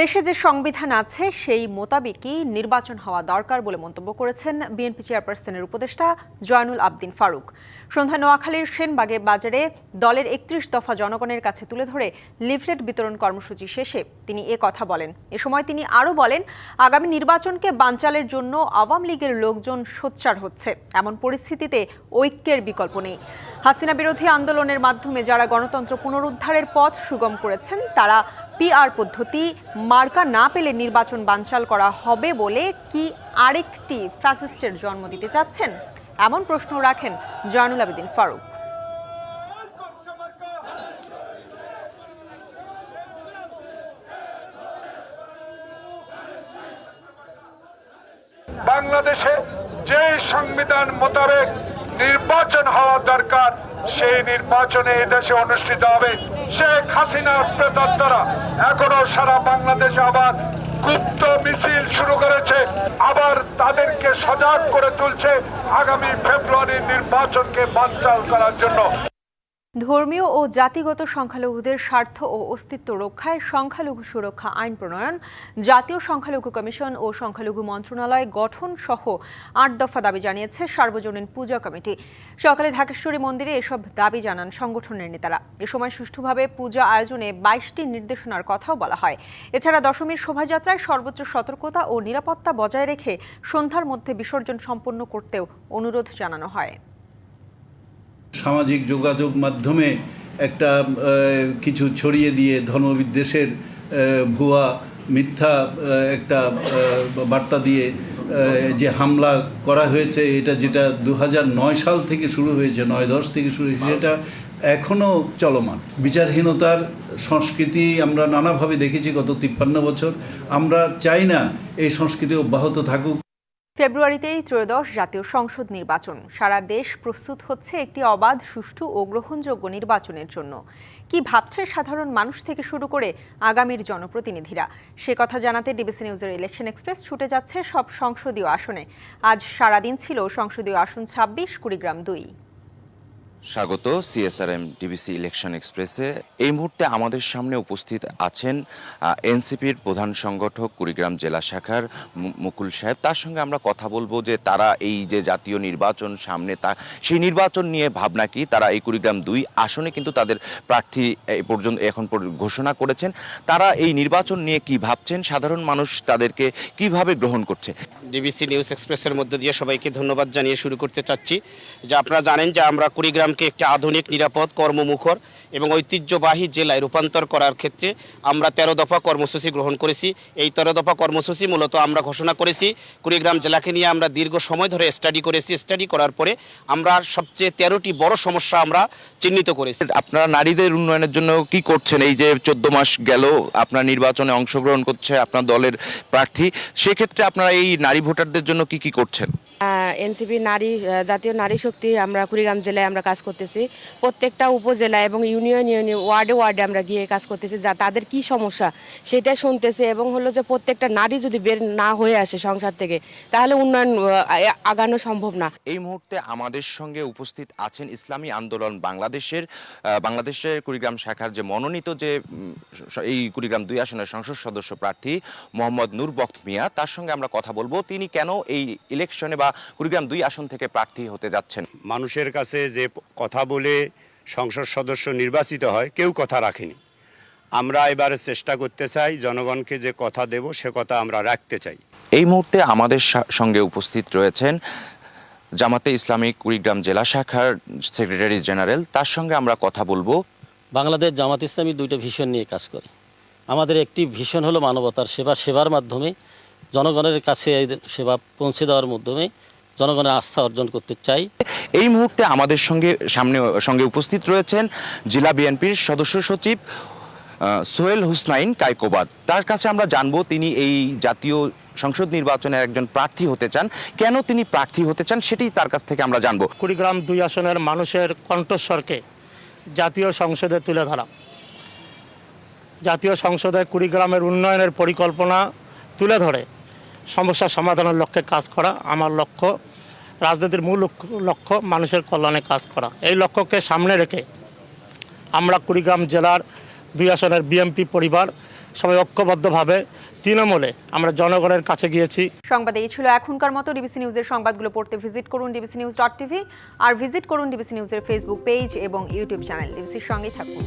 দেশে যে সংবিধান আছে, সেই মোতাবেকই নির্বাচন হওয়া দরকার বলে মন্তব্য করেছেন বিএনপি চেয়ারপারসনের উপদেষ্টা জয়নুল আবদিন ফারুক। সন্ধ্যা নোয়াখালীর সেনবাগে বাজারে দলের একত্রিশ দফা জনগণের কাছে তুলে ধরে লিফলেট বিতরণ কর্মসূচি শেষে তিনি এ কথা বলেন। এ সময় তিনি আরও বলেন, আগামী নির্বাচনকে বানচালের জন্য আওয়ামী লীগের লোকজন সোচ্চার হচ্ছে। এমন পরিস্থিতিতে ঐক্যের বিকল্প নেই। হাসিনা বিরোধী আন্দোলনের মাধ্যমে যারা গণতন্ত্র পুনরুদ্ধারের পথ সুগম করেছেন, তারা পিআর পদ্ধতি, মার্কা না পেলে নির্বাচন বানচাল করা হবে বলে কি আরেকটি ফ্যাসিস্টের জন্ম দিতে চাচ্ছেন? এমন প্রশ্ন রাখেন জয়নুল আবেদিন ফারুক। বাংলাদেশে যে সংবিধান মোতাবেক নির্বাচন হওয়া দরকার, সেই নির্বাচনে এদেশে অনুষ্ঠিত হবে। শেখ হাসিনার দ্বারা এখনও সারা বাংলাদেশে আবার গুপ্ত মিছিল শুরু করেছে। আবার তাদেরকে সজাগ করে তুলছে আগামী ফেব্রুয়ারির নির্বাচনকে বানচাল করার জন্য। ধর্মীয় ও জাতিগত সংখ্যালঘুদের স্বার্থ ও অস্তিত্ব রক্ষায় সংখ্যালঘু সুরক্ষা আইন প্রণয়ন, জাতীয় সংখ্যালঘু কমিশন ও সংখ্যালঘু মন্ত্রণালয় গঠন সহ আট দফা দাবি জানিয়েছে সার্বজনীন পূজা কমিটি। সকালে ঢাকেশ্বরী মন্দিরে এসব দাবি জানান সংগঠনের নেতারা। এ সময় সুষ্ঠুভাবে পূজা আয়োজনে বাইশটি নির্দেশনার কথাও বলা হয়। এছাড়া দশমীর শোভাযাত্রায় সর্বোচ্চ সতর্কতা ও নিরাপত্তা বজায় রেখে সন্ধ্যার মধ্যে বিসর্জন সম্পন্ন করতেও অনুরোধ জানানো হয়। সামাজিক যোগাযোগ মাধ্যমে একটা কিছু ছড়িয়ে দিয়ে ধর্মবিদ্বেষের ভুয়া, মিথ্যা একটা বার্তা দিয়ে যে হামলা করা হয়েছে, এটা যেটা দু সাল থেকে শুরু হয়েছে, নয় দশ থেকে শুরু হয়েছে, সেটা এখনও চলমান। বিচারহীনতার সংস্কৃতি আমরা নানাভাবে দেখেছি গত তিপ্পান্ন বছর। আমরা চাই না এই সংস্কৃতি অব্যাহত থাকুক। ফেব্রুয়ারিতেই ত্রয়োদশ জাতীয় সংসদ নির্বাচন। সারা দেশ প্রস্তুত হচ্ছে একটি অবাধ, সুষ্ঠু ও গ্রহণযোগ্য নির্বাচনের জন্য। কি ভাবছে সাধারণ মানুষ থেকে শুরু করে আগামীর জনপ্রতিনিধিরা? সে কথা জানাতে ডিবিসি নিউজের ইলেকশন এক্সপ্রেস ছুটে যাচ্ছে সব সংসদীয় আসনে। আজ সারাদিন ছিল সংসদীয় আসন ছাব্বিশ, কুড়িগ্রাম দুই। স্বাগত সিএসআরএম ডিবিসি ইলেকশন এক্সপ্রেসে। এই মুহূর্তে আমাদের সামনে উপস্থিত আছেন এনসিপির প্রধান সংগঠক কুড়িগ্রাম জেলা শাখার মুকুল সাহেব। তার সঙ্গে আমরা কথা বলব যে তারা এই যে জাতীয় নির্বাচন সামনে তা সেই নির্বাচন নিয়ে ভাবনা কি? তারা এই কুড়িগ্রাম দুই আসনে কিন্তু তাদের প্রার্থী এই পর্যন্ত এখন ঘোষণা করেছেন। তারা এই নির্বাচন নিয়ে কি ভাবছেন? সাধারণ মানুষ তাদেরকে কীভাবে গ্রহণ করছে? ডিবিসি নিউজ এক্সপ্রেসের মধ্য দিয়ে সবাইকে ধন্যবাদ জানিয়ে শুরু করতে চাচ্ছি। যে আপনারা জানেন যে আমরা কুড়িগ্রামকে একটি আধুনিক, নিরাপদ, কর্মমুখর এবং ঐতিহ্যবাহী জেলায় রূপান্তর করার ক্ষেত্রে আমরা তেরো দফা কর্মসূচি গ্রহণ করেছি। এই তেরো দফা কর্মসূচি মূলত আমরা ঘোষণা করেছি, কুড়িগ্রাম জেলাকে নিয়ে আমরা দীর্ঘ সময় ধরে স্টাডি করেছি। স্টাডি করার পরে আমরা সবচেয়ে তেরোটি বড় সমস্যা আমরা চিহ্নিত করেছি। আপনারা নারীদের উন্নয়নের জন্য কি করছেন? এই যে চোদ্দ মাস গেল, আপনার নির্বাচনে অংশগ্রহণ করছে আপনার দলের প্রার্থী। সেক্ষেত্রে আপনারা এই নারী ভোটারদের জন্য কি কি করছেন? এনসিপি নারী জাতীয় নারী শক্তি আমরা কুড়িগ্রাম জেলায় আমরা কাজ করতেছি। প্রত্যেকটা উপজেলা এবং ইউনিয়ন ইউনিয়ন, ওয়ার্ডে ওয়ার্ডে আমরা গিয়ে কাজ করতেছি যা তাদের কি সমস্যা সেটা শুনতেছি এবং হলো যে প্রত্যেকটা নারী যদি বের না হয়ে আসে সংসার থেকে, তাহলে উন্নয়ন আগানো সম্ভব না। এই মুহূর্তে আমাদের সঙ্গে উপস্থিত আছেন ইসলামী আন্দোলন বাংলাদেশের বাংলাদেশের কুড়িগ্রাম শাখার যে মনোনীত যে এই কুড়িগ্রাম দুই আসনের সংসদ সদস্য প্রার্থী মোহাম্মদ নূর বক্ত মিয়া, তার সঙ্গে আমরা কথা বলব। তিনি কেন এই ইলেকশনে বা কুড়িগ্রাম দুই আসন থেকে প্রার্থী হতে যাচ্ছেন। মানুষের কাছে যে কথা বলে সংসদ সদস্য নির্বাচিত হয় কেউ কথা রাখেনি। আমরা এবারে চেষ্টা করতে চাই জনগণকে যে কথা দেব সে কথা আমরা রাখতে চাই। এই মুহূর্তে আমাদের সা- সঙ্গে উপস্থিত রয়েছেন জামাতে ইসলামিক কুড়িগ্রাম জেলা শাখার সেক্রেটারি জেনারেল। তার সঙ্গে আমরা কথা বলব। বাংলাদেশ জামাত ইসলামী দুইটা ভিশন নিয়ে কাজ করে। আমাদের একটি ভিশন হলো মানবতার সেবা সেবার মাধ্যমে জনগণের কাছে এই সেবা পৌঁছে দেওয়ার মাধ্যমে জনগণের আস্থা অর্জন করতে চাই। এই মুহূর্তে আমাদের সঙ্গে সামনে সঙ্গে উপস্থিত রয়েছেন জেলা বিএনপির সদস্য সচিব সোহেল হুসনাইন কাইকোবাদ। তার কাছে আমরা জানব তিনি এই জাতীয় সংসদ নির্বাচনের একজন প্রার্থী হতে চান। কেন তিনি প্রার্থী হতে চান সেটি তার কাছ থেকে আমরা জানব। কুড়িগ্রাম দুই আসনের মানুষের কণ্ঠস্বরকে জাতীয় সংসদে তুলে ধরা। জাতীয় সংসদে কুড়িগ্রামের উন্নয়নের পরিকল্পনা তুলে ধরে। সমস্যা সমাধানের লক্ষ্যে কাজ করা আমার লক্ষ্য। রাজনীতির মূল লক্ষ্য- মানুষের কল্যাণে কাজ করা। এই লক্ষ্যকে সামনে রেখে আমরা কুড়িগ্রাম জেলার দুই আসনের বিএমপি পরিবার সবাই ঐক্যবদ্ধভাবে তৃণমূলে আমরা জনগণের কাছে গিয়েছি। সংবাদ এই ছিল এখনকার মতো ডিবিসি নিউজের সংবাদগুলো পড়তে ভিজিট করুন ডিবিসি নিউজ ডট টিভি আর ভিজিট করুন ডিবিসি নিউজের ফেসবুক পেজ এবং ইউটিউব চ্যানেল ডিবিসির সঙ্গেই থাকুন।